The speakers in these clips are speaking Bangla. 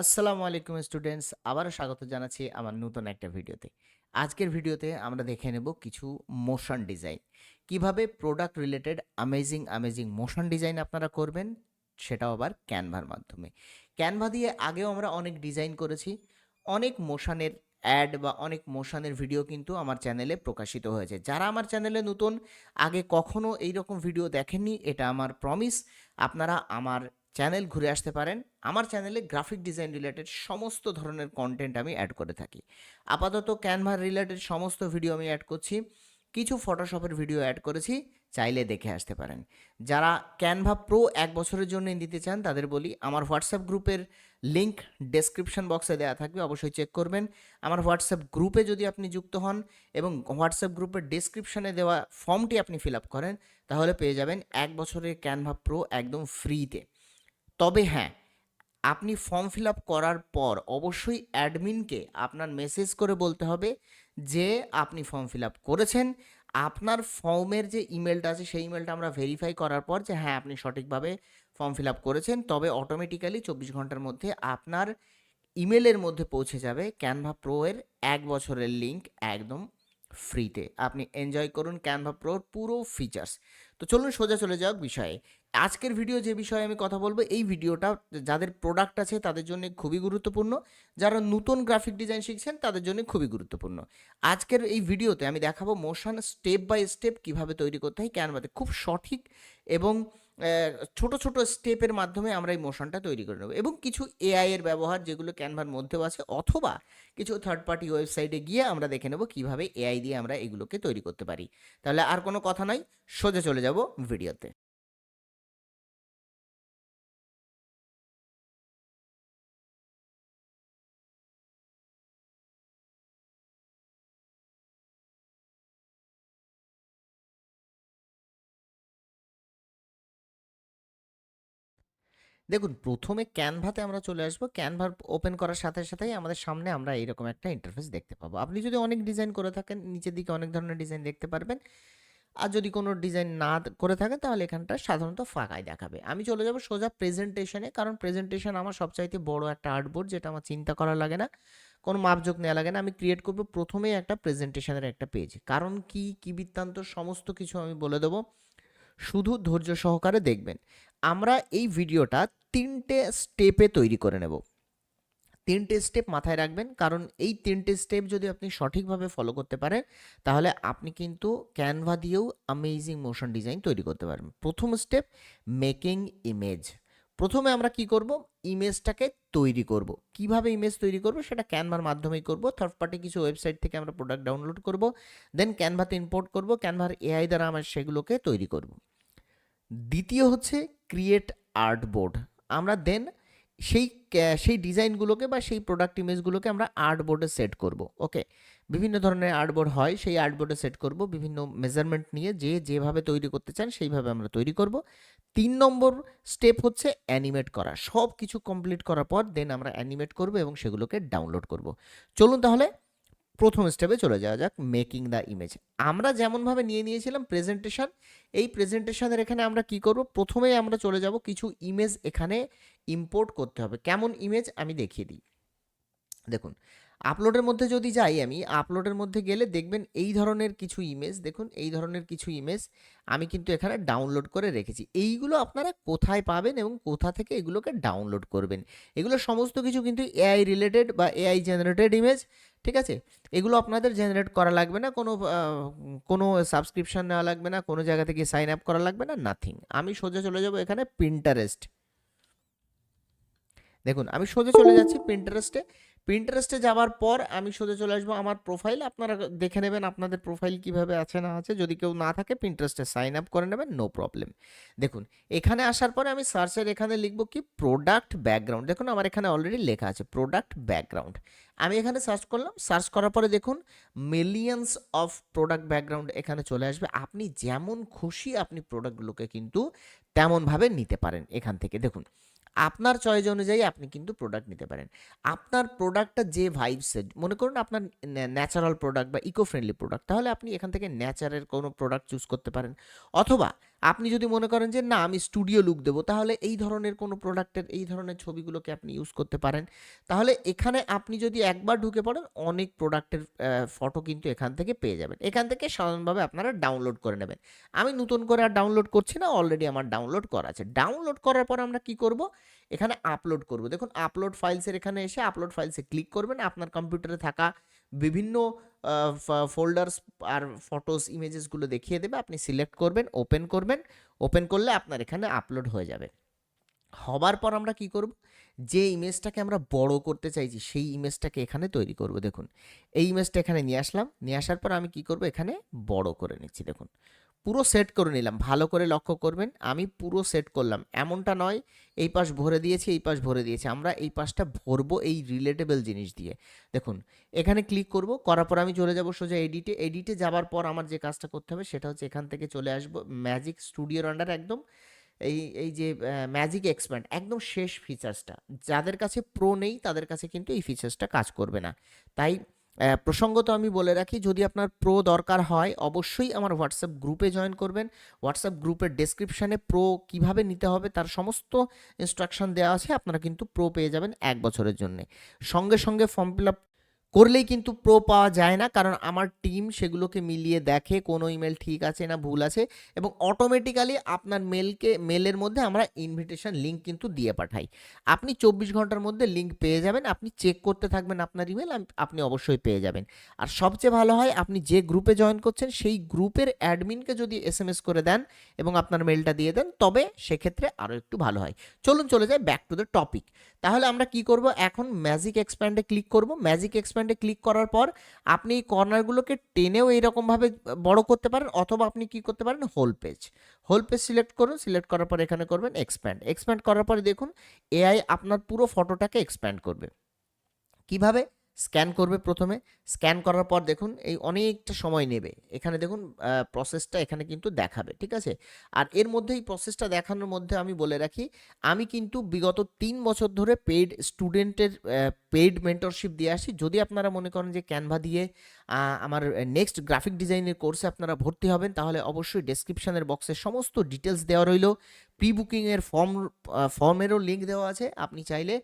আসসালামু আলাইকুম স্টুডেন্টস, আবারও স্বাগত জানাচ্ছি আমার নতুন একটা ভিডিওতে। আজকের ভিডিওতে আমরা দেখে নেব কিছু মোশন ডিজাইন কীভাবে product related amazing amazing motion design আপনারা করবেন, সেটাও আবার ক্যানভার মাধ্যমে। ক্যানভা দিয়ে আগেও আমরা অনেক ডিজাইন করেছি। অনেক মোশনের অ্যাড বা অনেক মোশনের ভিডিও কিন্তু আমার চ্যানেলে প্রকাশিত হয়েছে। যারা আমার চ্যানেলে নতুন, আগে কখনো এই রকম ভিডিও দেখেননি, এটা আমার প্রমিস আপনারা আমার চ্যানেল ঘুরে আসতে পারেন। আমার চ্যানেলে গ্রাফিক ডিজাইন রিলেটেড সমস্ত ধরনের কন্টেন্ট আমি অ্যাড করে থাকি। আপাতত ক্যানভার রিলেটেড সমস্ত ভিডিও আমি অ্যাড করছি। কিছু ফটোশপের ভিডিও অ্যাড করেছি, চাইলে দেখে আসতে পারেন। যারা ক্যানভা প্রো এক বছরের জন্য নিতে চান, তাদের বলি, আমার হোয়াটসঅ্যাপ গ্রুপের লিঙ্ক ডেসক্রিপশন বক্সে দেওয়া থাকবে, অবশ্যই চেক করবেন। আমার হোয়াটসঅ্যাপ গ্রুপে যদি আপনি যুক্ত হন এবং হোয়াটসঅ্যাপ গ্রুপের ডেসক্রিপশনে দেওয়া ফর্মটি আপনি ফিল আপ করেন, তাহলে পেয়ে যাবেন এক বছরের ক্যানভা প্রো একদম ফ্রিতে তবে হ্যাঁ আপনি ফর্ম ফিল আপ করার পর অবশ্যই অ্যাডমিনকে আপনার মেসেজ করে বলতে হবে যে আপনি ফর্ম ফিল আপ করেছেন। আপনার ফর্মের যে ইমেলটা আছে, সেই ইমেলটা আমরা ভেরিফাই করার পর যে হ্যাঁ আপনি সঠিকভাবে ফর্ম ফিল আপ করেছেন, তবে অটোমেটিক্যালি চব্বিশ ঘণ্টার মধ্যে আপনার ইমেলের মধ্যে পৌঁছে যাবে ক্যানভা প্রো এর এক বছরের লিঙ্ক একদম ফ্রিতে আপনি এনজয় করুন ক্যানভা প্রোর পুরো ফিচার্স তো চলুন সোজা চলে যাওক বিষয়ে। আজকের ভিডিও যে বিষয়ে আমি কথা বলব, এই ভিডিওটা যাদের প্রোডাক্ট আছে তাদের জন্য খুবই গুরুত্বপূর্ণ। যারা নতুন গ্রাফিক ডিজাইন শিখছেন তাদের জন্য খুবই গুরুত্বপূর্ণ। আজকের এই ভিডিওতে আমি দেখাবো মোশন স্টেপ বাই স্টেপ কীভাবে তৈরি করতে হয়, ক্যানভাতে। খুব সঠিক এবং ছোট ছোট স্টেপের মাধ্যমে আমরা এই মোশনটা তৈরি করে নেব। এবং কিছু এআই এর ব্যবহার যেগুলো ক্যানভার মধ্যেও আছে, অথবা কিছু থার্ড পার্টি ওয়েবসাইটে গিয়ে আমরা দেখে নেব কীভাবে এআই দিয়ে আমরা এগুলোকে তৈরি করতে পারি। তাহলে আর কোনো কথা নাই, সোজা চলে যাব ভিডিওতে দেখুন, প্রথমে ক্যানভাতে আমরা চলে আসব। ক্যানভার ওপেন করার সাথে সাথেই আমাদের সামনে আমরা এইরকম একটা ইন্টারফেস দেখতে পাবো। আপনি যদি অনেক ডিজাইন করে থাকেন, নিচের দিকে অনেক ধরনের ডিজাইন দেখতে পারবেন। আর যদি কোনো ডিজাইন না করে থাকেন, তাহলে এখানটা সাধারণত ফাঁকাই দেখাবে। আমি চলে যাব সোজা প্রেজেন্টেশনে কারণ প্রেজেন্টেশন আমার সবচাইতে বড় একটা আর্টবোর্ড যেটা আমার চিন্তা করা লাগে না। কোনো মাপযোগ নেওয়া লাগে না। আমি ক্রিয়েট করব প্রথমেই একটা প্রেজেন্টেশনের একটা পেজ কারণ কি কি বৃত্তান্ত, সমস্ত কিছু আমি বলে দেবো। শুধু ধৈর্য সহকারে দেখবেন। আমরা এই ভিডিওটা তিনটে স্টেপে তৈরি করে নেব। তিনটে স্টেপ মাথায় রাখবেন, কারণ এই তিনটে স্টেপ যদি আপনি সঠিকভাবে ফলো করতে পারেন, তাহলে আপনি কিন্তু ক্যানভা দিয়েও অ্যামেজিং মোশন ডিজাইন তৈরি করতে পারবেন। প্রথম স্টেপ মেকিং ইমেজ প্রথমে আমরা কি করব? ইমেজটাকে তৈরি করব। কীভাবে ইমেজ তৈরি করব? সেটা ক্যানভার মাধ্যমেই করব। থার্ড পার্টি কিছু ওয়েবসাইট থেকে আমরা প্রোডাক্ট ডাউনলোড করব। দেন ক্যানভাতে ইম্পোর্ট করব। ক্যানভার এআই দ্বারা আমরা সেগুলোকে তৈরি করব। দ্বিতীয় হচ্ছে ক্রিয়েট আর্টবোর্ড আমরা দেন সেই সেই ডিজাইনগুলোকে বা সেই প্রোডাক্ট ইমেজগুলোকে আমরা আর্টবোর্ডে সেট করব ওকে বিভিন্ন ধরনের আর্টবোর্ড হয়, সেই আর্টবোর্ডে সেট করব, বিভিন্ন মেজারমেন্ট নিয়ে যে যেভাবে তৈরি করতে চান সেইভাবে আমরা তৈরি করব। তিন নম্বর স্টেপ হচ্ছে অ্যানিমেট করা সব কিছু কমপ্লিট করার পর দেন আমরা অ্যানিমেট করব এবং সেগুলোকে ডাউনলোড করব। চলুন তাহলে প্রথম স্টেপে চলে যাওয়া যাক মেকিং দ্য ইমেজ আমরা যেমনভাবে নিয়ে নিয়েছিলাম প্রেজেন্টেশন এই প্রেজেন্টেশনের এখানে আমরা কি করব? প্রথমেই আমরা চলে যাব, কিছু ইমেজ এখানে ইম্পোর্ট করতে হবে। কেমন ইমেজ আমি দেখিয়ে দিই। দেখুন আপলোডের মধ্যে যদি যাই আমি, আপলোডের মধ্যে গেলে দেখবেন এই ধরনের কিছু ইমেজ দেখুন এই ধরনের কিছু ইমেজ আমি কিন্তু এখানে ডাউনলোড করে রেখেছি। এইগুলো আপনারা কোথায় পাবেন এবং কোথা থেকে এগুলোকে ডাউনলোড করবেন? এগুলো সমস্ত কিছু কিন্তু এআই রিলেটেড বা এআই জেনারেটেড ইমেজ ঠিক আছে? এগুলো আপনাদের জেনারেট করা লাগবে না, কোনো কোনো সাবস্ক্রিপশন নেওয়া লাগবে না, কোনো জায়গা থেকে সাইন আপ করা লাগবে না নাথিং আমি সোজা চলে যাব এখানে প্রিন্টারেস্ট দেখুন, আমি সোজা চলে যাচ্ছি প্রিন্টারেস্টে প্রিন্টারেস্টে যাওয়ার পর আমি সোজা চলে আসব আমার প্রোফাইল আপনারা দেখে নেবেন আপনাদের প্রোফাইল কীভাবে আছে না আছে। যদি কেউ না থাকে প্রিন্টারেস্টে সাইন আপ করে নেবেন নো প্রবলেম দেখুন, এখানে আসার পরে আমি সার্চের এখানে লিখব কি প্রোডাক্ট ব্যাকগ্রাউন্ড দেখুন, আমার এখানে অলরেডি লেখা আছে প্রোডাক্ট ব্যাকগ্রাউন্ড আমি এখানে সার্চ করলাম সার্চ করার পরে দেখুন মিলিয়ন্স অফ প্রোডাক্ট ব্যাকগ্রাউন্ড এখানে চলে আসবে। আপনি যেমন খুশি, আপনি প্রোডাক্টগুলোকে কিন্তু তেমনভাবে নিতে পারেন এখান থেকে। দেখুন আপনার চয়েস অনুযায়ী আপনি কিন্তু প্রোডাক্ট নিতে পারেন। আপনার প্রোডাক্টটা যে ভাইবসের মনে করুন আপনার ন্যাচারাল প্রোডাক্ট বা ইকো ফ্রেন্ডলি প্রোডাক্ট তাহলে আপনি এখান থেকে ন্যাচারের কোনো প্রোডাক্ট চুজ করতে পারেন। অথবা আপনি যদি মনে করেন যে, না, আমি স্টুডিও লুক দেবো, তাহলে এই ধরনের কোনো প্রোডাক্টের এই ধরনের ছবিগুলোকে আপনি ইউজ করতে পারেন। তাহলে এখানে আপনি যদি একবার ঢুকে পড়েন, অনেক প্রোডাক্টের ফটো কিন্তু এখান থেকে পেয়ে যাবেন। এখান থেকে সাধারণভাবে আপনারা ডাউনলোড করে নেবেন। আমি নতুন করে আর ডাউনলোড করছি না অলরেডি আমার ডাউনলোড করা আছে। ডাউনলোড করার পর আমরা কি করব? এখানে আপলোড করব। দেখুন আপলোড ফাইলসের এখানে এসে আপলোড ফাইলসে ক্লিক করবেন। আপনার কম্পিউটারে থাকা বিভিন্ন ফোল্ডার্স আর ফটোস ইমেজেসগুলো দেখিয়ে দেবে। আপনি সিলেক্ট করবেন ওপেন করবেন। ওপেন করলে আপনার এখানে আপলোড হয়ে যাবে। হবার পর আমরা কি করব? যে ইমেজটাকে আমরা বড় করতে চাইছি, সেই ইমেজটাকে এখানে তৈরি করব। দেখুন, এই ইমেজটা এখানে নিয়ে আসলাম। নিয়ে আসার পর আমি কি করব? এখানে বড় করে নিচ্ছি। দেখুন পুরো সেট করে নিলাম। ভালো করে লক্ষ্য করবেন, আমি পুরো সেট করলাম। এমনটা নয়, এই পাশ ভরে দিয়েছি, এই পাশ ভরে দিয়েছি। আমরা এই পাশটা ভরবো এই রিলেটেবল জিনিস দিয়ে। দেখুন, এখানে ক্লিক করব, করার পর আমি চলে যাব সোজা এডিটে এডিটে যাবার পর আমার যে কাজটা করতে হবে সেটা হচ্ছে এখান থেকে চলে আসব ম্যাজিক স্টুডিওর আন্ডার একদম। এই এই যে ম্যাজিক এক্সপ্যান্ড একদম শেষ ফিচার্সটা যাদের কাছে প্রো নেই, তাদের কাছে কিন্তু এই ফিচার্সটা কাজ করবে না। তাই প্রসঙ্গত আমি বলে রাখি, যদি আপনার প্রো দরকার হয়, অবশ্যই আমার হোয়াটসঅ্যাপ গ্রুপে জয়েন করবেন। হোয়াটসঅ্যাপ গ্রুপের ডেসক্রিপশানে প্রো কীভাবে নিতে হবে, তার সমস্ত ইনস্ট্রাকশন দেওয়া আছে, আপনারা কিন্তু প্রো পেয়ে যাবেন এক বছরের জন্য। সঙ্গে সঙ্গে ফর্ম ফিল আপ করলেই কিন্তু প্রো পাওয়া যায় না, কারণ আমার টিম সেগুলোকে মিলিয়ে দেখে কোনো ইমেল ঠিক আছে না ভুল আছে এবং অটোমেটিক্যালি আপনার মেলকে মেলের মধ্যে আমরা ইনভিটেশন লিঙ্ক কিন্তু দিয়ে পাঠাই। আপনি চব্বিশ ঘণ্টার মধ্যে লিঙ্ক পেয়ে যাবেন, আপনি চেক করতে থাকবেন আপনার ইমেল আপনি অবশ্যই পেয়ে যাবেন। আর সবচেয়ে ভালো হয়, আপনি যে গ্রুপে জয়েন করছেন, সেই গ্রুপের অ্যাডমিনকে যদি এস এম এস করে দেন এবং আপনার মেলটা দিয়ে দেন, তবে সেক্ষেত্রে আরও একটু ভালো হয়। চলুন চলে যাই ব্যাক টু দ্য টপিক তাহলে আমরা কি করব? এখন ম্যাজিক এক্সপ্যান্ডে ক্লিক করব। ম্যাজিক এক্সপ্যান্ডে ক্লিক করার পর আপনি এই কর্নারগুলোকে টেনেও এইরকমভাবে বড় করতে পারেন অথবা আপনি কি করতে পারেন whole page whole page select করুন সিলেক্ট করার পর এখানে করবেন এক্সপ্যান্ড এক্সপ্যান্ড করার পরে দেখুন এআই আপনার পুরো ফটোটাকে এক্সপ্যান্ড করবে। কীভাবে? স্ক্যান করবে প্রথমে। স্ক্যান করার পর দেখুন এই অনেকটা সময় নেবে। এখানে দেখুন প্রসেসটা এখানে কিন্তু দেখাবে, ঠিক আছে? আর এর মধ্যে এই প্রসেসটা দেখানোর মধ্যে আমি বলে রাখি, আমি কিন্তু বিগত তিন বছর ধরে পেইড স্টুডেন্টের পেইড মেন্টরশিপ দিয়ে আসি। যদি আপনারা মনে করেন যে ক্যানভা দিয়ে আমার নেক্সট গ্রাফিক ডিজাইনের কোর্সে আপনারা ভর্তি হবেন। তাহলে অবশ্যই ডেসক্রিপশনের বক্সে সমস্ত ডিটেলস দেওয়া রইল। প্রি বুকিংয়ের ফর্ম ফর্মেরও লিঙ্ক দেওয়া আছে। আপনি চাইলে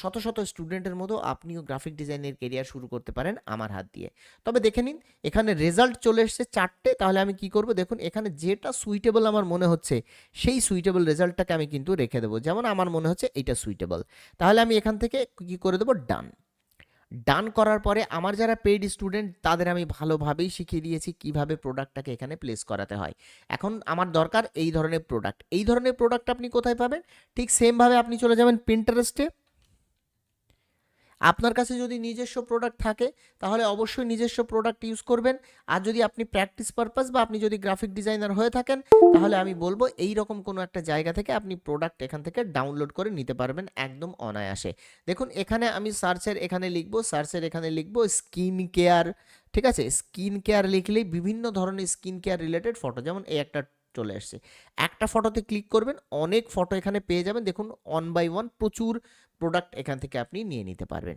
শত শত স্টুডেন্টের মতো আপনিও গ্রাফিক ডিজাইনের কেরিয়ার শুরু করতে পারেন আমার হাত দিয়ে। তবে দেখে নিন, এখানে রেজাল্ট চলে এসছে চারটে। তাহলে আমি কি করব? দেখুন, এখানে যেটা সুইটেবল আমার মনে হচ্ছে, সেই সুইটেবল রেজাল্টটাকে আমি কিন্তু রেখে দেবো। যেমন আমার মনে হচ্ছে এটা সুইটেবল তাহলে আমি এখান থেকে কি করে দেবো? ডান ডান করার পরে আমার যারা পেইড স্টুডেন্ট তাদের আমি ভালোভাবেই শিখিয়ে দিয়েছি কীভাবে প্রোডাক্টটাকে এখানে প্লেস করাতে হয়। এখন আমার দরকার এই ধরনের প্রোডাক্ট এই ধরনের প্রোডাক্ট আপনি কোথায় পাবেন? ঠিক সেমভাবে আপনি চলে যাবেন পিন্টারেস্টে আপনার কাছে যদি নিজস্ব প্রোডাক্ট থাকে, তাহলে অবশ্যই নিজস্ব প্রোডাক্ট ইউজ করবেন। আর যদি আপনি প্র্যাকটিস পারপাস বা আপনি যদি গ্রাফিক ডিজাইনার হয়ে থাকেন, তাহলে আমি বলব এই রকম কোনো একটা জায়গা থেকে আপনি প্রোডাক্ট এখান থেকে ডাউনলোড করে নিতে পারবেন একদম অনায়াসে। দেখুন, এখানে আমি সার্চের এখানে লিখব সার্চের এখানে লিখব স্কিন কেয়ার ঠিক আছে? স্কিন কেয়ার লিখলেই বিভিন্ন ধরনের স্কিন কেয়ার রিলেটেড ফটো যেমন এই একটা চলে আসছে। একটা ফটোতে ক্লিক করবেন, অনেক ফটো এখানে পেয়ে যাবেন। দেখুন ওয়ান বাই ওয়ান প্রচুর প্রোডাক্ট এখান থেকে আপনি নিয়ে নিতে পারবেন।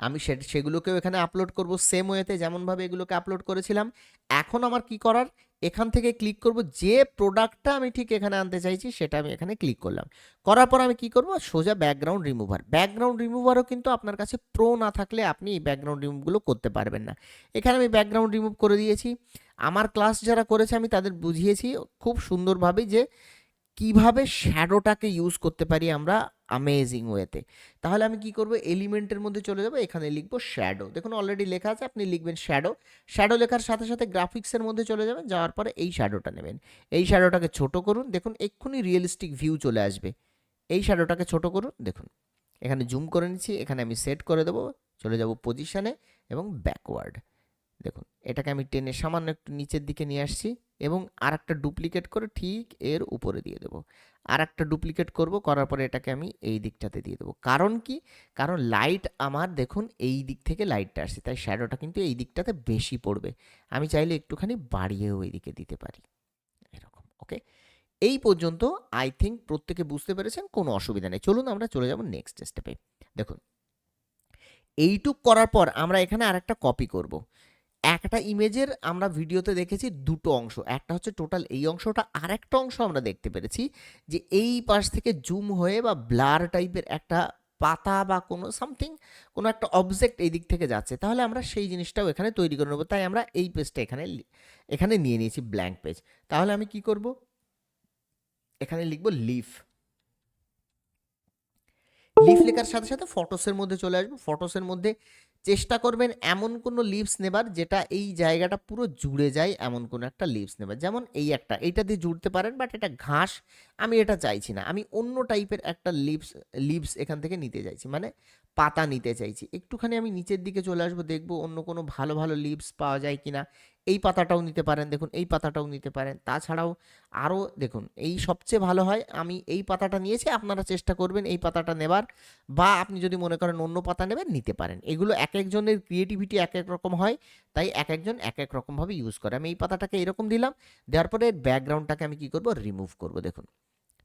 আমি সেগুলোকেও এখানে আপলোড করব সেম ওয়েতে যেমনভাবে এগুলোকে আপলোড করেছিলাম। এখন আমার কি করার? এখান থেকে ক্লিক করব, যে প্রোডাক্টটা আমি ঠিক এখানে আনতে চাইছি সেটা আমি এখানে ক্লিক করলাম। করার পর আমি কি করব? সোজা ব্যাকগ্রাউন্ড রিমুভার ব্যাকগ্রাউন্ড রিমুভারও কিন্তু আপনার কাছে প্রো না থাকলে আপনি এই ব্যাকগ্রাউন্ড রিমুভগুলো করতে পারবেন না। এখানে আমি ব্যাকগ্রাউন্ড রিমুভ করে দিয়েছি। আমার ক্লাস যারা করেছে আমি তাদের বুঝিয়েছি খুব সুন্দরভাবে যে কীভাবে শ্যাডোটাকে ইউজ করতে পারি আমরা আমেজিং ওয়েতে তাহলে আমি কি করব? এলিমেন্টের মধ্যে চলে যাব, এখানে লিখব শ্যাডো দেখুন অলরেডি লেখা আছে, আপনি লিখবেন শ্যাডো শ্যাডো লেখার সাথে সাথে গ্রাফিক্সের মধ্যে চলে যাবেন, যাওয়ার পরে এই শ্যাডোটা নেবেন। এই শ্যাডোটাকে ছোট করুন, দেখুন এক্ষুনি রিয়েলিস্টিক ভিউ চলে আসবে। এই শ্যাডোটাকে ছোট করুন, দেখুন। এখানে জুম করে নিচ্ছি, এখানে আমি সেট করে দেবো, চলে যাব পজিশানে এবং ব্যাকওয়ার্ড দেখুন, এটাকে আমি টেনে সামান্য একটু নিচের দিকে নিয়ে আসছি এবং আর একটা ডুপ্লিকেট করে ঠিক এর উপরে দিয়ে দেবো। আর একটা ডুপ্লিকেট করব, করার পরে এটাকে আমি এই দিকটাতে দিয়ে দেবো। কারণ কি? কারণ লাইট আমার দেখুন এই দিক থেকে লাইটটা আসছে, তাই শ্যাডোটা কিন্তু এই দিকটাতে বেশি পড়বে। আমি চাইলে একটুখানি বাড়িয়েও এই দিকে দিতে পারি। এরকম ওকে এই পর্যন্ত আই থিঙ্ক প্রত্যেকে বুঝতে পেরেছেন, কোনো অসুবিধা নেই। চলুন আমরা চলে যাব নেক্সট স্টেপে দেখুন, এইটুক করার পর আমরা এখানে আরেকটা কপি করব। একটা ইমেজের আমরা ভিডিওতে দেখেছি দুটো অংশ। একটা হচ্ছে টোটাল এই অংশটা আর একটা অংশ আমরা দেখতে পেরেছি যে এই পাশ থেকে জুম হয়ে বা ব্লার টাইপের একটা পাতা বা কোনো সামথিং কোনো একটা অবজেক্ট এই দিক থেকে যাচ্ছে। তাহলে আমরা সেই জিনিসটাও এখানে তৈরি করে নেব। তাই আমরা এই পেজটা এখানে এখানে নিয়ে নিয়েছি ব্ল্যাঙ্ক পেজ তাহলে আমি কি করব? এখানে লিখব লিফ লিফ লেখার সাথে সাথে ফটোসের মধ্যে চলে আসব। ফটোসের মধ্যে চেষ্টা করবেন এমন কোনো লিভস নেবার যেটা এই জায়গাটা পুরো জুড়ে যায় এমন কোনো একটা লিভস নেবার। যেমন এই একটা, এইটা দিয়ে জুড়তে পারেন বাট এটা ঘাস, আমি এটা চাইছি না। আমি অন্য টাইপের একটা লিভস লিভস এখান থেকে নিতে চাইছি। মানে পাতা নিতে চাইছি। একটুখানি আমি নিচের দিকে চলে আসব, দেখব অন্য কোনো ভালো ভালো লিভস পাওয়া যায় কিনা। এই পাতাটাও নিতে পারেন, দেখুন, এই পাতাটাও নিতে পারেন। তাছাড়াও আরও, দেখুন, এই সবচেয়ে ভালো হয়, আমি এই পাতাটা নিয়েছি, আপনারা চেষ্টা করবেন এই পাতাটা নেবার। বা আপনি যদি মনে করেন অন্য পাতা নেবেন, নিতে পারেন। এগুলো এক একজনের ক্রিয়েটিভিটি এক এক রকম হয়, তাই এক একজন এক এক রকমভাবে ইউজ করে। আমি এই পাতাটাকে এরকম দিলাম, দেওয়ার পরে ব্যাকগ্রাউন্ডটাকে আমি কি করব? রিমুভ করব, দেখুন।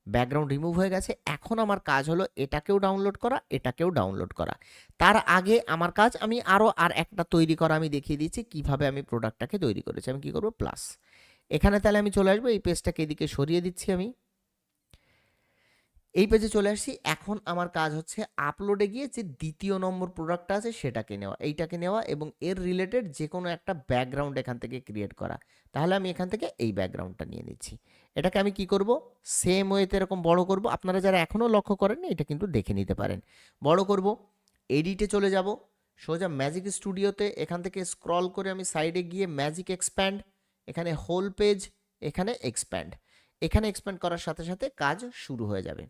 ব্যাকগ্রাউন্ড রিমুভ হয়ে গেছে। এখন আমার কাজ হলো এটাকেও ডাউনলোড করা, এটাকেও ডাউনলোড করা। তার আগে আমার কাজ আমি আরও আর একটা তৈরি করা আমি দেখিয়ে দিচ্ছি, কীভাবে আমি প্রোডাক্টটাকে তৈরি করেছি। আমি কী করব? প্লাস এখানে তাহলে আমি চলে আসব, এই পেজটাকে এদিকে সরিয়ে দিচ্ছি আমি। এই পেজে চলে আসছি। এখন আমার কাজ হচ্ছে আপলোডে গিয়ে যে দ্বিতীয় নম্বর প্রোডাক্টটা আছে সেটাকে নেওয়া। এইটাকে নেওয়া এবং এর রিলেটেড যে কোনো একটা ব্যাকগ্রাউন্ড এখান থেকে ক্রিয়েট করা। তাহলে আমি এখান থেকে এই ব্যাকগ্রাউন্ডটা নিয়ে নিচ্ছি। এটাকে আমি কি করব? সেম ওয়েতে এরকম বড় করব। আপনারা যারা এখনও লক্ষ্য করেননি, এটা কিন্তু দেখে নিতে পারেন। বড় করব এডিটে চলে যাব, সোজা ম্যাজিক স্টুডিওতে এখান থেকে স্ক্রল করে আমি সাইডে গিয়ে ম্যাজিক এক্সপ্যান্ড এখানে হোল পেজ এখানে এক্সপ্যান্ড এখানে এক্সপ্যান্ড করার সাথে সাথে কাজ শুরু হয়ে যাবে।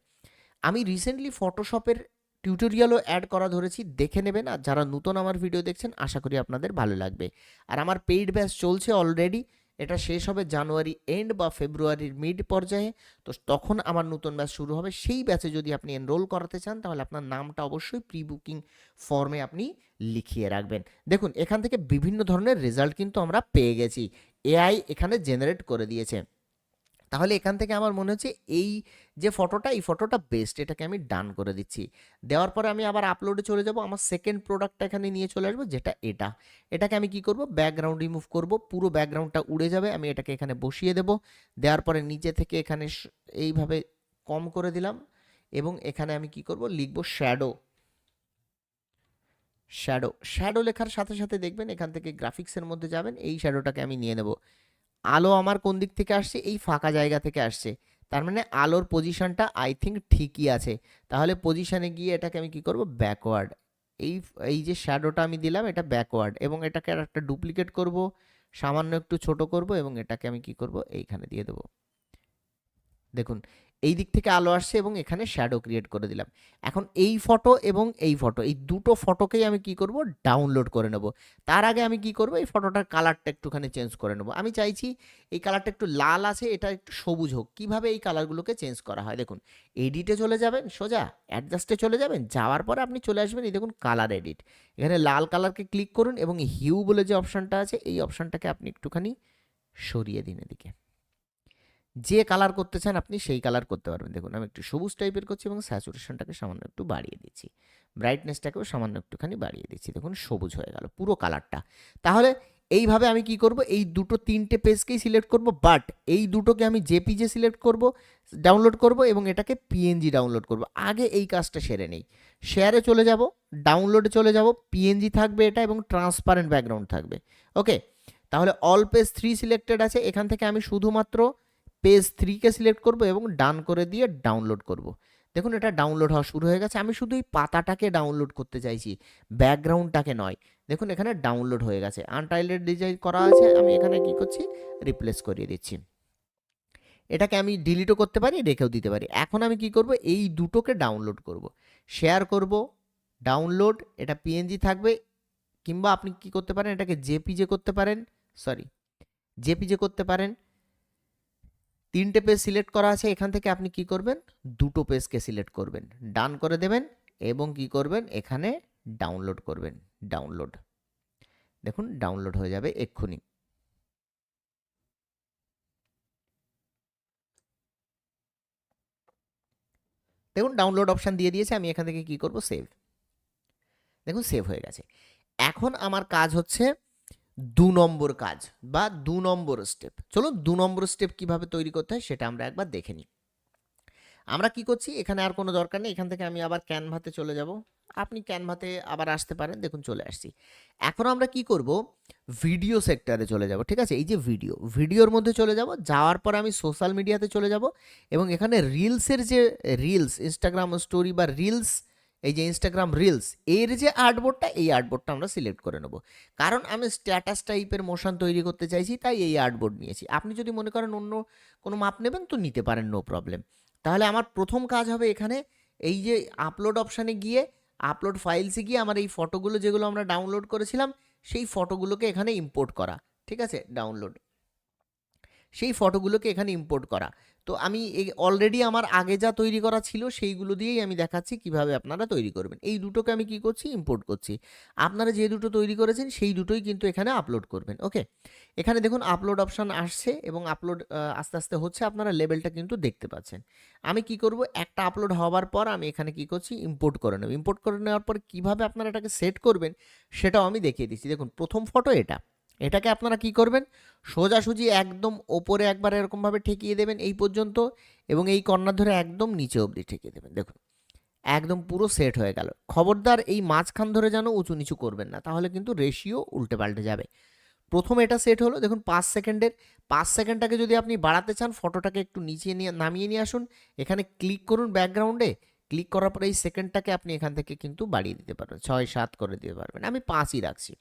আমি রিসেন্টলি ফটোশপের টিউটোরিয়ালও অ্যাড করা ধরেছি, দেখে নেবেন। আর যারা নতুন আমার ভিডিও দেখছেন, আশা করি আপনাদের ভালো লাগবে। আর আমার পেইড ব্যাচ চলছে অলরেডি এটা শেষ হবে জানুয়ারি এন্ড বা ফেব্রুয়ারির মিড পর্যায়ে। তো তখন আমার নতুন ব্যাচ শুরু হবে। সেই ব্যাচে যদি আপনি এনরোল করাতে চান, তাহলে আপনার নামটা অবশ্যই প্রি বুকিং ফর্মে আপনি লিখিয়ে রাখবেন। দেখুন, এখান থেকে বিভিন্ন ধরনের রেজাল্ট কিন্তু আমরা পেয়ে গেছি। এআই এখানে জেনারেট করে দিয়েছে। তাহলে এখান থেকে আমার মনে হচ্ছে এই যে ফটোটা, এই ফটোটা বেস্ট এটাকে আমি ডান করে দিচ্ছি। দেওয়ার পরে আমি আবার আপলোডে চলে যাব, আমার সেকেন্ড প্রোডাক্টটা এখানে নিয়ে চলে আসব, যেটা এটা। এটাকে আমি কি করব? ব্যাকগ্রাউন্ড রিমুভ করব, পুরো ব্যাকগ্রাউন্ডটা উড়ে যাবে, আমি এটাকে এখানে বসিয়ে দেব। দেওয়ার পরে নিচে থেকে এখানে এইভাবে কম করে দিলাম এবং এখানে আমি কি করব? লিখব শ্যাডো শ্যাডো শ্যাডো লেখার সাথে সাথে দেখবেন এখান থেকে গ্রাফিক্সের মধ্যে যাবেন, এই শ্যাডোটাকে আমি নিয়ে নেব। আলো আমার কোন দিক থেকে আসছে? এই ফাঁকা জায়গা থেকে আসছে। তার মানে আলোর পজিশনটা আই থিঙ্ক ঠিকই আছে। তাহলে পজিশানে গিয়ে এটাকে আমি কি করব? ব্যাকওয়ার্ড এই এই যে শ্যাডোটা আমি দিলাম, এটা ব্যাকওয়ার্ড এবং এটাকে একটা ডুপ্লিকেট করব, সামান্য একটু ছোট করব এবং এটাকে আমি কি করব? এইখানে দিয়ে দেবো। দেখুন এই দিক থেকে আলো আসছে এবং এখানে শ্যাডো ক্রিয়েট করে দিলাম। এখন এই ফটো এবং এই ফটো এই দুটো ফটোকেই আমি কি করব? ডাউনলোড করে নেব। তার আগে আমি কি করব? এই ফটোটার কালারটা একটুখানি চেঞ্জ করে নেব। আমি চাইছি এই কালারটা একটু লাল আছে, এটা একটু সবুজ হোক। কীভাবে এই কালারগুলোকে চেঞ্জ করা হয়? দেখুন এডিটে চলে যাবেন, সোজা অ্যাডজাস্টে চলে যাবেন, যাওয়ার পরে আপনি চলে আসবেন এই দেখুন কালার এডিট এখানে লাল কালারকে ক্লিক করুন এবং হিউ বলে যে অপশানটা আছে, এই অপশানটাকে আপনি একটুখানি সরিয়ে দিন এদিকে। যে কালার করতে চান আপনি সেই কালার করতে পারবেন। দেখুন, আমি একটু সবুজ টাইপের করছি এবং স্যাচুরেশনটাকে সামান্য একটু বাড়িয়ে দিচ্ছি। ব্রাইটনেসটাকেও সামান্য একটুখানি বাড়িয়ে দিচ্ছি। দেখুন, সবুজ হয়ে গেল পুরো কালারটা তাহলে এইভাবে আমি কি করব? এই দুটো তিনটে পেজকেই সিলেক্ট করব বাট এই দুটোকে আমি জেপিজে সিলেক্ট করব ডাউনলোড করব এবং এটাকে পিএনজি ডাউনলোড করব। আগে এই কাজটা সেরে নেই। শেয়ারে চলে যাব ডাউনলোডে চলে যাব পিএনজি থাকবে এটা এবং ট্রান্সপারেন্ট ব্যাকগ্রাউন্ড থাকবে। ওকে তাহলে অল পেজ থ্রি সিলেক্টেড আছে। এখান থেকে আমি শুধুমাত্র পেজ থ্রিকে সিলেক্ট করব এবং ডান করে দিয়ে ডাউনলোড করব। দেখুন এটা ডাউনলোড হওয়া শুরু হয়ে গেছে। আমি শুধু এই পাতাটাকে ডাউনলোড করতে চাইছি ব্যাকগ্রাউন্ডটাকে নয়। দেখুন এখানে ডাউনলোড হয়ে গেছে। আনটাইলেড ডিজাইন করা আছে। আমি এখানে কি করছি? রিপ্লেস করিয়ে দিচ্ছি। এটাকে আমি ডিলিটও করতে পারি, রেখেও দিতে পারি। এখন আমি কি করব? এই দুটোকে ডাউনলোড করব। শেয়ার করব ডাউনলোড এটা পিএনজি থাকবে, কিংবা আপনি কি করতে পারেন? এটাকে জেপিজে করতে পারেন সরি জেপিজে করতে পারেন। তিনটে পেজ সিলেক্ট করা আছে, এখান থেকে আপনি কি করবেন? দুটো পেজকে সিলেক্ট করবেন। ডান করে দেবেন এবং কি করবেন? এখানে ডাউনলোড করবেন। ডাউনলোড দেখুন ডাউনলোড হয়ে যাবে এক্ষুনি। দেখুন ডাউনলোড অপশান দিয়ে দিয়েছে, আমি এখান থেকে কি করব? সেভ দেখুন সেভ হয়ে গেছে। এখন আমার কাজ হচ্ছে দু নম্বর কাজ বা দু নম্বর স্টেপ চলো দু নম্বর স্টেপ কীভাবে তৈরি করতে হয় সেটা আমরা একবার দেখে নিই। আমরা কি করছি? এখানে আর কোনো দরকার নেই। এখান থেকে আমি আবার ক্যানভাতে চলে যাব। আপনি ক্যানভাতে আবার আসতে পারেন। দেখুন, চলে আসছি। এখন আমরা কি করব? ভিডিও সেক্টরে চলে যাব, ঠিক আছে? এই যে ভিডিও ভিডিওর মধ্যে চলে যাব। যাওয়ার পর আমি সোশ্যাল মিডিয়াতে চলে যাব এবং এখানে রিলসের যে রিলস ইনস্টাগ্রাম স্টোরি বা রিলস এই যে ইনস্টাগ্রাম রিলস এর যে আর্টবোর্ডটা এই আর্টবোর্ডটা আমরা সিলেক্ট করে নেব। কারণ আমি স্ট্যাটাস টাইপের মোশন তৈরি করতে চাইছি, তাই এই আর্টবোর্ড নিয়েছি। আপনি যদি মনে করেন অন্য কোনো মাপ নেবেন, তো নিতে পারেন নো প্রবলেম তাহলে আমার প্রথম কাজ হবে এখানে, এই যে আপলোড অপশানে গিয়ে আপলোড ফাইলসে গিয়ে আমার এই ফটোগুলো যেগুলো আমরা ডাউনলোড করেছিলাম, সেই ফটোগুলোকে এখানে ইম্পোর্ট করা। ঠিক আছে? ডাউনলোড সেই ফটোগুলোকে এখানে ইম্পোর্ট করা। তো আমি অলরেডি আমার আগে যা তৈরি করা ছিল সেইগুলো দিয়েই আমি দেখাচ্ছি কীভাবে আপনারা তৈরি করবেন। এই দুটোকে আমি কি করছি? ইম্পোর্ট করছি। আপনারা যে দুটো তৈরি করেছেন সেই দুটোই কিন্তু এখানে আপলোড করবেন ওকে এখানে দেখুন আপলোড অপশান আসছে এবং আপলোড আস্তে আস্তে হচ্ছে আপনারা লেভেলটা কিন্তু দেখতে পাচ্ছেন। আমি কি করব? একটা আপলোড হওয়ার পর আমি এখানে কি করছি? ইম্পোর্ট করে নেব। ইম্পোর্ট করে নেওয়ার পর কীভাবে আপনারা এটাকে সেট করবেন সেটাও আমি দেখিয়ে দিচ্ছি। দেখুন প্রথম ফটো এটা। এটাকে আপনারা কি করবেন? সোজাসুজি একদম ওপরে একবার এরকমভাবে ঠেকিয়ে দেবেন এই পর্যন্ত এবং এই কর্নার ধরে একদম নিচে অবধি ঠেকিয়ে দেবেন। দেখুন, একদম পুরো সেট হয়ে গেল। খবরদার এই মাঝখান ধরে যেন উঁচু নিচু করবেন না, তাহলে কিন্তু রেশিও উল্টে পাল্টে যাবে। প্রথম এটা সেট হলো, দেখুন পাঁচ সেকেন্ডের। পাঁচ সেকেন্ডটাকে যদি আপনি বাড়াতে চান, ফটোটাকে একটু নিচে নিয়ে নামিয়ে নিয়ে আসুন। এখানে ক্লিক করুন ব্যাকগ্রাউন্ডে। ক্লিক করার পরে এই সেকেন্ডটাকে আপনি এখান থেকে কিন্তু বাড়িয়ে দিতে পারবেন, ছয় সাত করে দিতে পারবেন। আমি পাঁচই রাখছি।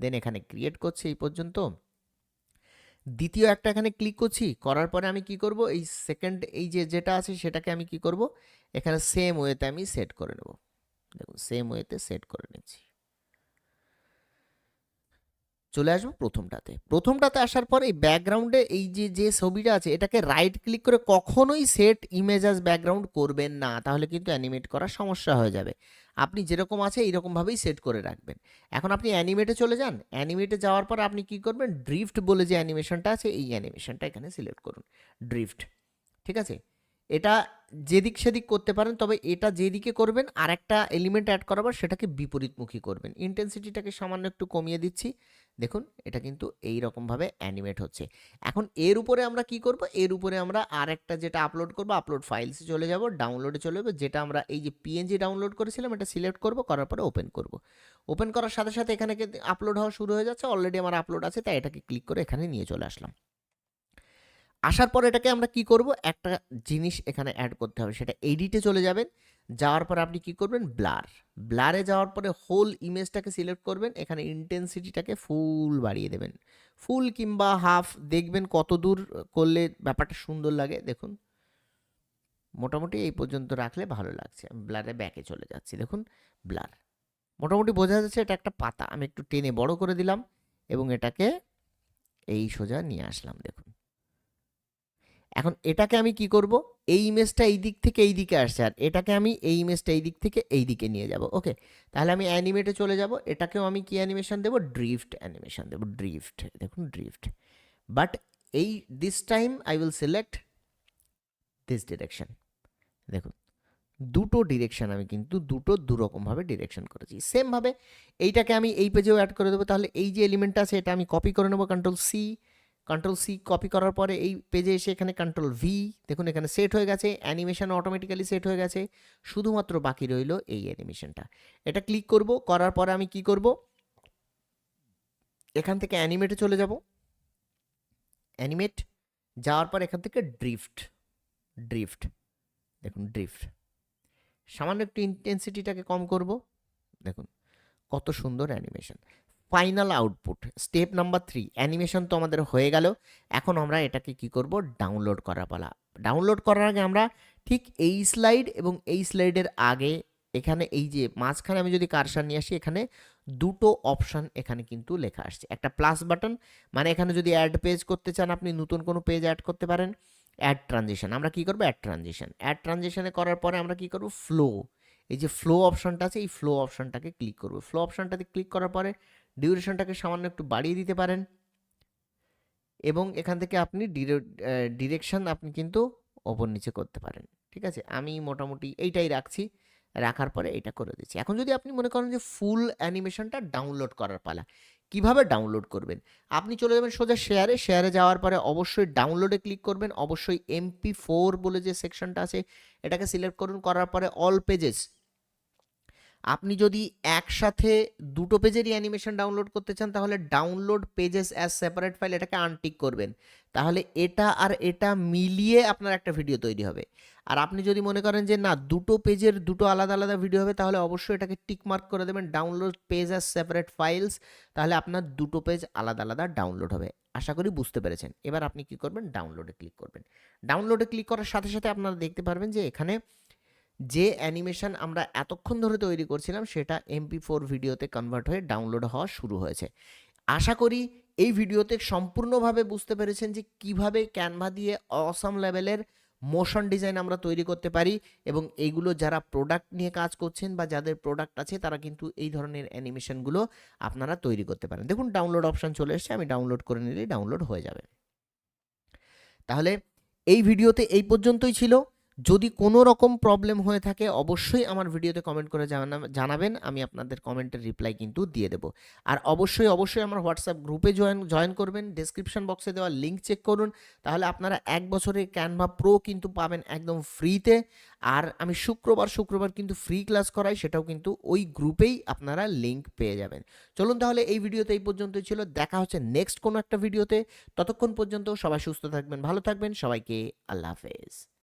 দেন এখানে ক্রিয়েট করছি এই পর্যন্ত। দ্বিতীয় একটা এখানে ক্লিক করছি, করার পরে আমি কি করব? এই সেকেন্ড এই যে যেটা আছে সেটাকে আমি কি করব? এখানে সেম ওয়েতে আমি সেট করে নেব। দেখুন সেম ওয়েতে সেট করে নিচ্ছি। চলে আসব প্রথমটাতে। প্রথমটাতে আসার পর এই ব্যাকগ্রাউন্ডে এই যে যে ছবিটা আছে, এটাকে রাইট ক্লিক করে কখনোই সেট ইমেজ ব্যাকগ্রাউন্ড করবেন না। তাহলে কিন্তু অ্যানিমেট করার সমস্যা হয়ে যাবে। আপনি যেরকম আছে এইরকমভাবেই সেট করে রাখবেন। এখন আপনি অ্যানিমেটে চলে যান অ্যানিমেটে যাওয়ার পর আপনি কি করবেন? ড্রিফট বলে যে অ্যানিমেশনটা আছে, এই অ্যানিমেশনটা এখানে সিলেক্ট করুন। ড্রিফট ঠিক আছে? এটা যেদিক সেদিক করতে পারেন, তবে এটা যেদিকে করবেন আর একটা এলিমেন্ট অ্যাড করাবার সেটাকে বিপরীতমুখী করবেন। ইন্টেন্সিটিটাকে সামান্য একটু কমিয়ে দিচ্ছি। দেখুন, এটা কিন্তু এই রকমভাবে অ্যানিমেট হচ্ছে। এখন এর উপরে আমরা কি করব? এর উপরে আমরা আর একটা যেটা আপলোড করব আপলোড ফাইলসে চলে যাব ডাউনলোডে চলে যাব, যেটা আমরা এই যে পিএনজি ডাউনলোড করেছিলাম, এটা সিলেক্ট করব, করার পরে ওপেন করব। ওপেন করার সাথে সাথে এখানে আপলোড হওয়া শুরু হয়ে যাচ্ছে অলরেডি আমার আপলোড আছে, তাই এটাকে ক্লিক করে এখানে নিয়ে চলে আসলাম। আসার পর এটাকে আমরা কি করব? একটা জিনিস এখানে অ্যাড করতে হবে। সেটা এডিটে চলে যাবেন। যাওয়ার পর আপনি কি করবেন? ব্লার ব্লারে যাওয়ার পরে হোল ইমেজটাকে সিলেক্ট করবেন। এখানে ইন্টেন্সিটিটাকে ফুল বাড়িয়ে দেবেন। ফুল কিংবা হাফ দেখবেন কত দূর করলে ব্যাপারটা সুন্দর লাগে। দেখুন, মোটামুটি এই পর্যন্ত রাখলে ভালো লাগছে। ব্লারে ব্যাকে চলে যাচ্ছি। দেখুন ব্লার মোটামুটি বোঝা যাচ্ছে এটা একটা পাতা। আমি একটু টেনে বড় করে দিলাম এবং এটাকে এই সোজা নিয়ে আসলাম। দেখুন এখন এটাকে আমি কি করব? এই ইমেজটা এই দিক থেকে এই দিকে আসছে আর এটাকে আমি এই ইমেজটা এই দিক থেকে এই দিকে নিয়ে যাব ওকে তাহলে আমি অ্যানিমেটে চলে যাব, এটাকেও আমি কি অ্যানিমেশন দেবো? ড্রিফট অ্যানিমেশন দেবো ড্রিফট দেখুন ড্রিফট বাট এই this time I will select this direction দেখুন, দুটো ডিরেকশন আমি কিন্তু দুটো দুরকমভাবে ডিরেকশন করেছি। সেমভাবে এইটাকে আমি এই পেজেও অ্যাড করে দেবো, তাহলে এই যে এলিমেন্টটা আছে, এটা আমি কপি করে নেব control C control C copy করার পরে এই পেজে এসে এখানে কন্ট্রোল ভি দেখুন এখানে সেট হয়ে গেছে অ্যানিমেশন অটোমেটিক্যালি সেট হয়ে গেছে, শুধুমাত্র বাকি রইল এই অ্যানিমেশনটা এটা ক্লিক করব, করার পরে আমি কি করব? এখান থেকে অ্যানিমেটে চলে যাব। অ্যানিমেট যাওয়ার পর এখান থেকে ড্রিফট ড্রিফট দেখুন ড্রিফট সামান্য একটু ইন্টেন্সিটিটাকে কম করব, দেখুন কত সুন্দর animation final output. Step number three, animation তো আমাদের হয়ে গেল। এখন আমরা এটাকে কি করব? ডাউনলোড করা পালা। ডাউনলোড করার আগে আমরা ঠিক এই স্লাইড এবং এই স্লাইডের আগে এখানে এই যে মাঝখানে আমি যদি কারসার নিয়ে আসি, এখানে দুটো অপশান এখানে কিন্তু লেখা আসছে। একটা প্লাস বাটন মানে এখানে যদি অ্যাড পেজ করতে চান, আপনি নতুন কোনো পেজ অ্যাড করতে পারেন। অ্যাড ট্রানজিশন আমরা কি করব? অ্যাড ট্রানজিশন অ্যাড ট্রানজিশনে করার পরে আমরা কি করব? ফ্লো এই যে ফ্লো অপশানটা আছে, এই ফ্লো অপশানটাকে ক্লিক করব। ফ্লো অপশানটাতে ক্লিক করার পরে ডিউরেশনটাকে সামান্য একটু বাড়িয়ে দিতে পারেন। এবং এখান থেকে আপনি ডিরেকশন আপনি কিন্তু ওপর নিচে করতে পারেন। ঠিক আছে? আমি মোটামুটি এইটাই রাখছি। রাখার পরে এটা করে দিচ্ছি। এখন যদি আপনি মনে করেন যে ফুল অ্যানিমেশনটা ডাউনলোড করার পালা, কীভাবে ডাউনলোড করবেন? আপনি চলে যাবেন সোজা শেয়ারে। শেয়ারে যাওয়ার পরে অবশ্যই ডাউনলোডে ক্লিক করবেন। অবশ্যই এমপি ফোর বলে যে সেকশনটা আছে, এটাকে সিলেক্ট করুন। করার পরে অল পেজেস আপনি যদি একসাথে দুটো পেজেরই অ্যানিমেশন ডাউনলোড করতে চান, তাহলে download pages as separate file এটাকে আনটিক করবেন। তাহলে এটা আর এটা মিলিয়ে আপনার একটা ভিডিও তৈরি হবে। আর আপনি যদি মনে করেন যে, না, দুটো পেজের দুটো আলাদা আলাদা ভিডিও হবে, তাহলে অবশ্যই এটাকে টিক মার্ক করে দেবেন download page as separate files তাহলে আপনার দুটো পেজ আলাদা আলাদা ডাউনলোড হবে। আশা করি বুঝতে পেরেছেন। এবার আপনি কি করবেন? ডাউনলোডে ক্লিক করবেন। ডাউনলোডে ক্লিক করার সাথে সাথে আপনারা দেখতে পারবেন যে, এখানে যে অ্যানিমেশন আমরা এতক্ষণ ধরে তৈরি করছিলাম, সেটা এমপি ফোর ভিডিওতে কনভার্ট হয়ে ডাউনলোড হওয়া শুরু হয়েছে। আশা করি এই ভিডিওতে সম্পূর্ণভাবে বুঝতে পেরেছেন যে কীভাবে ক্যানভা দিয়ে অসাম লেভেলের মোশন ডিজাইন আমরা তৈরি করতে পারি এবং এইগুলো যারা প্রোডাক্ট নিয়ে কাজ করছেন বা যাদের প্রোডাক্ট আছে, তারা কিন্তু এই ধরনের অ্যানিমেশনগুলো আপনারা তৈরি করতে পারেন। দেখুন ডাউনলোড অপশান চলে এসেছে, আমি ডাউনলোড করে নিলেই ডাউনলোড হয়ে যাবে। তাহলে এই ভিডিওতে এই পর্যন্তই ছিল। যদি কোনো রকম প্রবলেম হয়ে থাকে, অবশ্যই আমার ভিডিওতে কমেন্ট করে জানা- জানাবেন, আমি আপনাদের কমেন্টের রিপ্লাই কিন্তু দিয়ে দেবো। আর অবশ্যই অবশ্যই আমার হোয়াটসঅ্যাপ গ্রুপে জয়েন জয়েন করবেন ডেসক্রিপশন বক্সে দেওয়া লিঙ্ক চেক করুন, তাহলে আপনারা এক বছরের ক্যানভা প্রো কিন্তু পাবেন একদম ফ্রিতে আর আমি শুক্রবার শুক্রবার কিন্তু ফ্রি ক্লাস করাই, সেটাও কিন্তু ওই গ্রুপেই আপনারা লিঙ্ক পেয়ে যাবেন। চলুন তাহলে এই ভিডিওতে এই পর্যন্তই ছিল, দেখা হচ্ছে নেক্সট কোনো একটা ভিডিওতে। ততক্ষণ পর্যন্ত সবাই সুস্থ থাকবেন, ভালো থাকবেন, সবাইকে আল্লাহ হাফেজ।